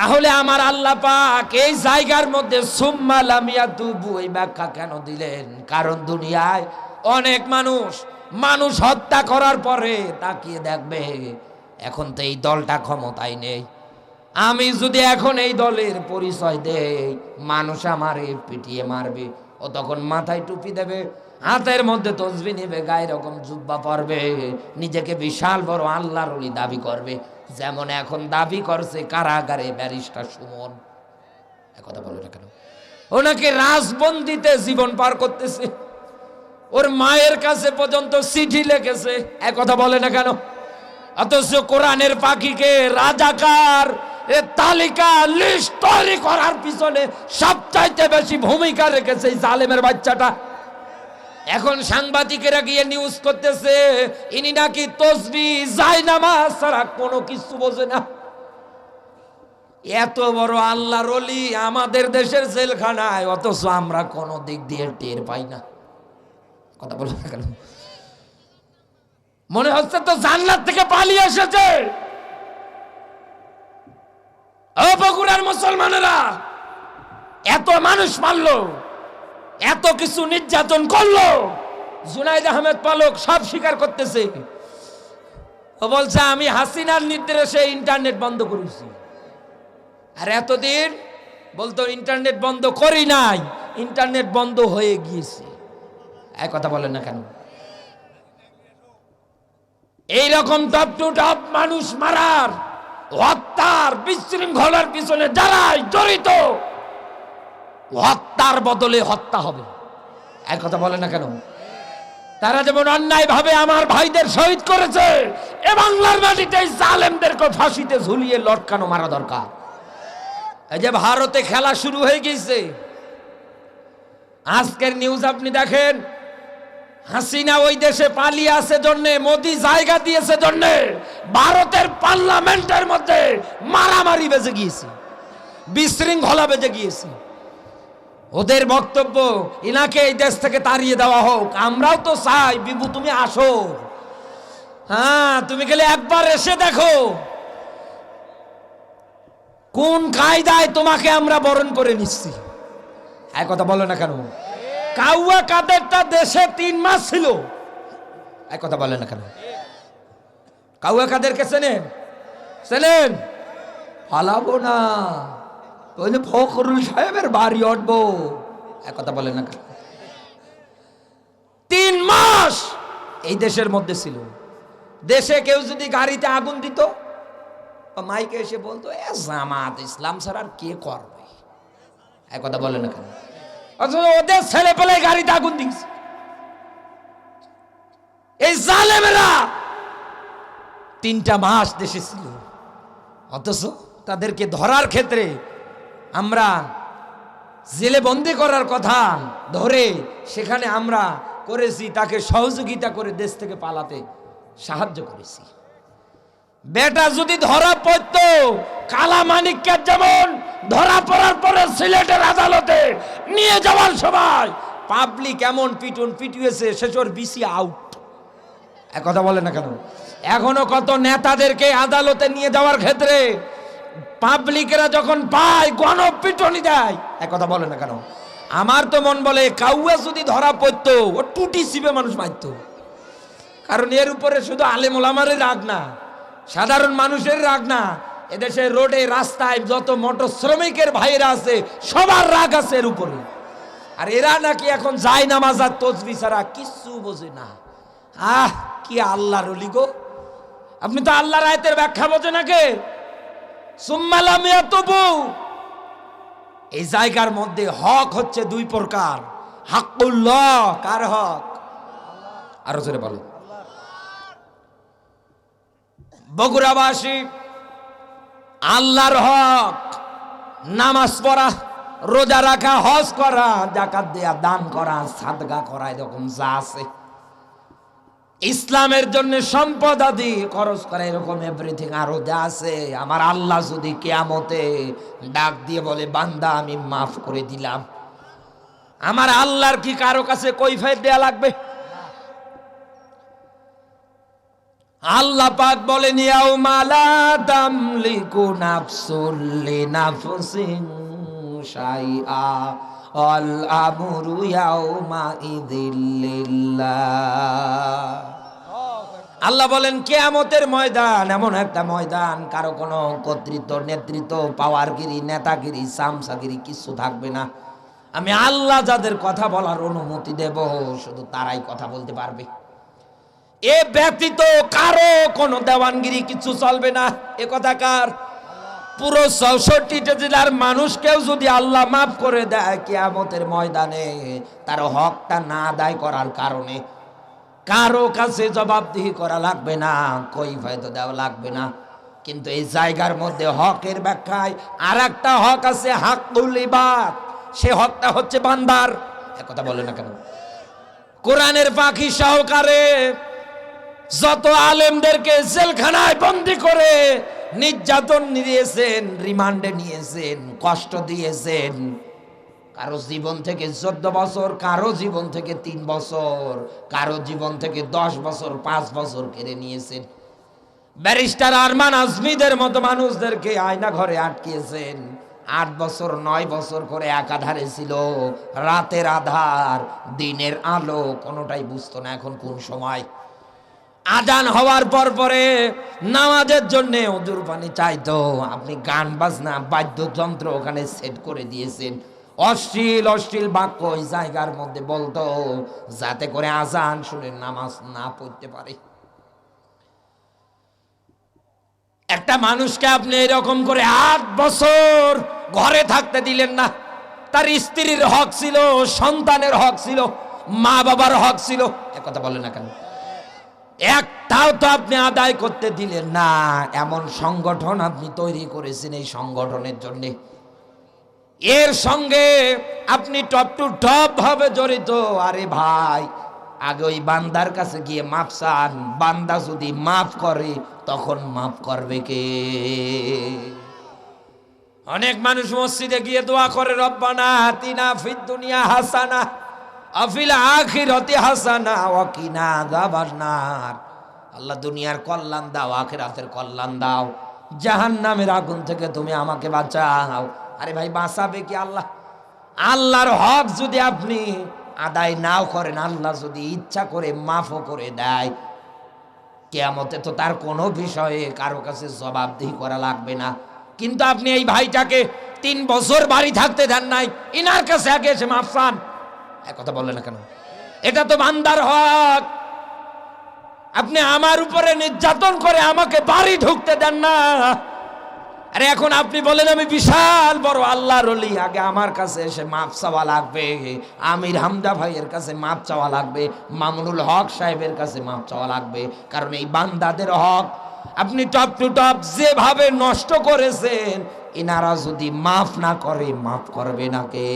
তাহলে আমার আল্লাহ পাক এই জায়গার মধ্যে, সুম্মা লামিয়া তুবু এই ব্যাখ্যা কেন দিলেন? কারণ দুনিয়ায় অনেক মানুষ মানুষ হত্যা করার পরে তাকিয়ে দেখবে, এখন তো এই দলটা ক্ষমতায় নেই। আমি যদি এখন এই দলের পরিচয় দেই, মানুষ আমারে পিটিয়ে মারবে, ও তখন মাথায় টুপি দেবে, হাতের মধ্যে তসবি নেবে গায়ে রকম জুব্বা পরবে, নিজেকে বিশাল বড় আল্লাহর দাবি করবে। যেমন এখন দাবি করছে কারাগারে ব্যারিস্টার সুমন। কথা বলো না কেন? ওনাকে রাজবন্দিতে জীবন পার করতেছে। ওর মায়ের কাছে পর্যন্ত চিঠি লিখেছে। এক কথা বলে না কেন? অথচ কোরআনের পাখিকে রাজাকার তালিকা লিস্ট তৈরি করার পিছনে সবচাইতে বেশি ভূমিকা রেখেছে এই জালেমের বাচ্চাটা। এখন সাংবাদিকেরা গিয়ে নিউজ করতেছে, ইনি নাকি তসবি, জায়নামাজ ছাড়া কোনো কিছু বোঝে না। এত বড় আল্লাহর অলি আমাদের দেশের জেলখানায়, অথচ আমরা কোনো দিক দিয়ে টের পাই না। কথা বলব না কেন? মনে হচ্ছে তো জান্নাত থেকে পালিয়ে এসেছে। বগুড়ার মুসলমানেরা, এত মানুষ মারলো। এত কিছু নির্যাতন করল। জুনাইদ আহমেদ পালক সব স্বীকার করতেছে। ও বলছে, আমি হাসিনার নির্দেশে ইন্টারনেট বন্ধ করেছি। আর এতদিন বলতো, ইন্টারনেট বন্ধ করি নাই, ইন্টারনেট বন্ধ হয়ে গিয়েছে। এক কথা বলেন না কেন? এইরকম টপ টু টপ মানুষ মারার, হত্যার, বিশৃঙ্খলার পিছনে যারাই জড়িত হত্যার বদলে হত্যা হবে। এক কথা বলে না কেন? তারা যেমন অন্যায় ভাবে আমার ভাইদের শহীদ করেছে, এ বাংলার মাটিতে জালেমদেরকে ফাঁসিতে ঝুলিয়ে লটকানো মারা দরকার। এই যে ভারতে খেলা শুরু হয়ে গেছে। আজকের নিউজ আপনি দেখেন, হাসিনা ওই দেশে পালিয়ে আছে জন্যে, মোদি জায়গা দিয়েছে জন্যে, ভারতের পার্লামেন্টের মধ্যে মারামারি বেজে গিয়েছে, বিশৃঙ্খলা বেজে গিয়েছে। ওদের বক্তব্য ইনাকে এই দেশ থেকে তাড়িয়ে দেওয়া হোক। আমরাও তো চাই, বিভু, তুমি আসো। হ্যাঁ তুমি গেলে একবার এসে দেখো। কোন কায়দায় তোমাকে আমরা বরণ করে নিচ্ছি? এক কথা বলো না কেন? কাউয়া কাদেরটা দেশে তিন মাস ছিল। এক কথা বলে না কেন? কাউয়া কাদেরকে চেনেন? চেনেন? পালাবো না। ওই যে ফখরুল সাহেবের বাড়ি উঠবো এক কথা বলে না তিন মাস এই দেশের মধ্যে ছিল। দেশে কেউ যদি গাড়িতে আগুন দিত মাইকে এসে বলতো, এ জামাত, ইসলাম ছাড়া আর কে করবে? এক কথা বলে না কেন? অথচ ওদের ছেলে পেলে গাড়িতে আগুন দিচ্ছে এই জালেমেরা তিনটা মাস দেশে ছিল। অথচ তাদেরকে ধরার ক্ষেত্রে আমরা জেলে বন্দি করার কথা ধরে সেখানে আমরা করেছি, তাকে সহযোগিতা করে দেশ থেকে পালাতে সাহায্য করেছি। বেটা যদি ধরা পড়ত, কালা মানিককে যেমন ধরা পড়ার পরে সিলেটের আদালতে নিয়ে যাওয়ার সবাই পাবলিক এমন পিটুন পিটুয়েছে, শেষর বিসি আউট। কথা বলে না কেন? এখনও কত নেতাদেরকে আদালতে নিয়ে যাওয়ার ক্ষেত্রে পাবলিকেরা যখন পায়, গণপিটনি দেয়। এক কথা বলে না কেন? আমার তো মন বলে, কাউয়া যদি ধরা পড়তো, ও টুটি সিবে মানুষ মারত। কারণ এর উপরে শুধু আলেমুলামারের রাগ না, সাধারণ মানুষের রাগ না। এদেশে রোডে, রাস্তায় যত মোটর শ্রমিকের ভাইয়েরা আছে, সবার রাগ আছে এর উপরে। আর এরা নাকি এখন যায় নামাজ আর তসবি ছাড়া কিচ্ছু বোঝে না। আহ, কি আল্লাহর অলি গো। আপনি তো আল্লাহর আয়তের ব্যাখ্যা বোঝে নাকি সুম্মালামিয়া তবু এই জায়গার মধ্যে হক হচ্ছে দুই প্রকার। হাক্কুল্লাহ, কার হক? আরও জোরে বলো। বগুড়াবাসী, আল্লাহর হক, নামাজ পড়া, রোজা রাখা, হজ করা, জাকাত দেয়া, দান করা, সাদগা করা, এরকম যা আছে। ইসলামের জন্য সম্পদ আদি খরচ করা এরকম এভরিথিং আরও যা আছে। আমার আল্লাহ যদি কেয়ামতে ডাক দিয়ে বলে, বান্দা, আমি মাফ করে দিলাম। আমার আল্লাহর কি কারও কাছে কৈফিয়ত দেয়া লাগবে? আল্লাহ পাক বলেন, ইয়াউমা লা তামলিকু নাফসুল লিনাফসিন শাইআ। ইযিল্লিল্লাহ। আল্লাহ বলেন, কেয়ামতের ময়দান এমন একটা ময়দান, কারও কোনো কর্তৃত্ব, নেতৃত্ব, পাওয়ারগিরি, নেতাগিরি, সামসাগিরি কিছু থাকবে না। আমি আল্লাহ যাদের কথা বলার অনুমতি দেব, শুধু তারাই কথা বলতে পারবে। এ ব্যতীত কারও কোনো দেওয়ানগিরি কিছু চলবে না। এ কথা কার? পুরো চৌষট্টিটা জেলার মানুষকেও যদি আল্লাহ মাফ করে দেয় কেয়ামতের ময়দানে, তার হকটা না আদায় করার কারণে কারও কাছে জবাবদিহি করা লাগবে না কই হয়তো দেওয়া লাগবে না। কিন্তু এই জায়গার মধ্যে হকের ব্যাখ্যায় আর একটা হক আছে হাকুল ইবাদ। সে হকটা হচ্ছে বান্দার। কথা বলে না কেন? কোরআনের পাখি সহকারে যত আলেমদেরকে জেলখানায় বন্দি করে নির্যাতন নিয়েছেন, রিমান্ডে নিয়েছেন, কষ্ট দিয়েছেন। কারও জীবন থেকে চোদ্দ বছর, কারও জীবন থেকে তিন বছর, কারও জীবন থেকে দশ বছর, পাঁচ বছর কেড়ে নিয়েছেন। ব্যারিস্টার আরমান আজমিদের মতো মানুষদেরকে আয়না ঘরে আটকিয়েছেন। আট বছর, নয় বছর করে একাধারে ছিল। রাতের আধার, দিনের আলো, কোনোটাই বুঝতো না এখন কোন সময়। আজান হওয়ার পর পরে নামাজের জন্য অজুর পানি চাইতো, আপনি গান বাজনা, বাদ্যযন্ত্র ওখানে সেট করে দিয়েছেন। অশ্লীল অশ্লীল বাক্য ওই জায়গার মধ্যে বলতো, যাতে করে আজান শুনে নামাজ না পড়তে পারে। একটা মানুষকে আপনি এরকম করে আট বছর ঘরে থাকতে দিলেন না। তার স্ত্রীর হক ছিল, সন্তানের হক ছিল মা বাবার হক ছিল। কথা বলে না কেন? একটাও তো আপনি আদায় করতে দিলেন না। এমন সংগঠন আপনি তৈরি করেছেন এই সংগঠনের জন্য। এর সঙ্গে আপনি টপ টু টপ ভাবে জড়িত। আরে ভাই, আগে ওই বান্দার কাছে গিয়ে মাপ চান। বান্দা যদি মাফ করে, তখন মাফ করবে কে? অনেক মানুষ মসজিদে গিয়ে দোয়া করে, রব্বানা তিনা ফিদ দুনিয়া হাসানা। আফিল আখিরাতি হাসানা ওয়া কিনা আযাবান্নার আল্লাহ দুনিয়ার কল্যাণ দাও, আখিরাতের কল্যাণ দাও। জাহান্নামের আগুন থেকে তুমি আমাকে বাঁচাও। আরে ভাই, বাঁচাবে কি আল্লাহ? আল্লাহর হক যদি আপনি আদায় নাও করেন, আল্লাহ যদি ইচ্ছা করে মাফও করে দেয়, কেয়ামতে তো তার কোনো বিষয়ে কারও কাছে জবাবদিহি করা লাগবে না। কিন্তু আপনি এই ভাইটাকে তিন বছর বাড়ি থাকতে দেন নাই, ইনার কাছে আগে এসে মাফ চান। এক কথা বললেন না কেন? এটা তো বান্দার হক। আপনি আমার উপরে নির্যাতন করে আমাকে বাড়ি ঢুকতে দেন না। আরে এখন আপনি বলেন, আমি বিশাল বড় আল্লাহর অলি আগে আমার কাছে এসে মাপ চাওয়া লাগবে, আমির হামদা ভাইয়ের কাছে মাপ চাওয়া লাগবে, মামুনুল হক সাহেবের কাছে মাপ চাওয়া লাগবে, কারণ এই বান্দাদের হক। আপনি টপ টু টপ যেভাবে নষ্ট করেছেন, এনারা যদি মাফ না করে, মাফ করবে না কে?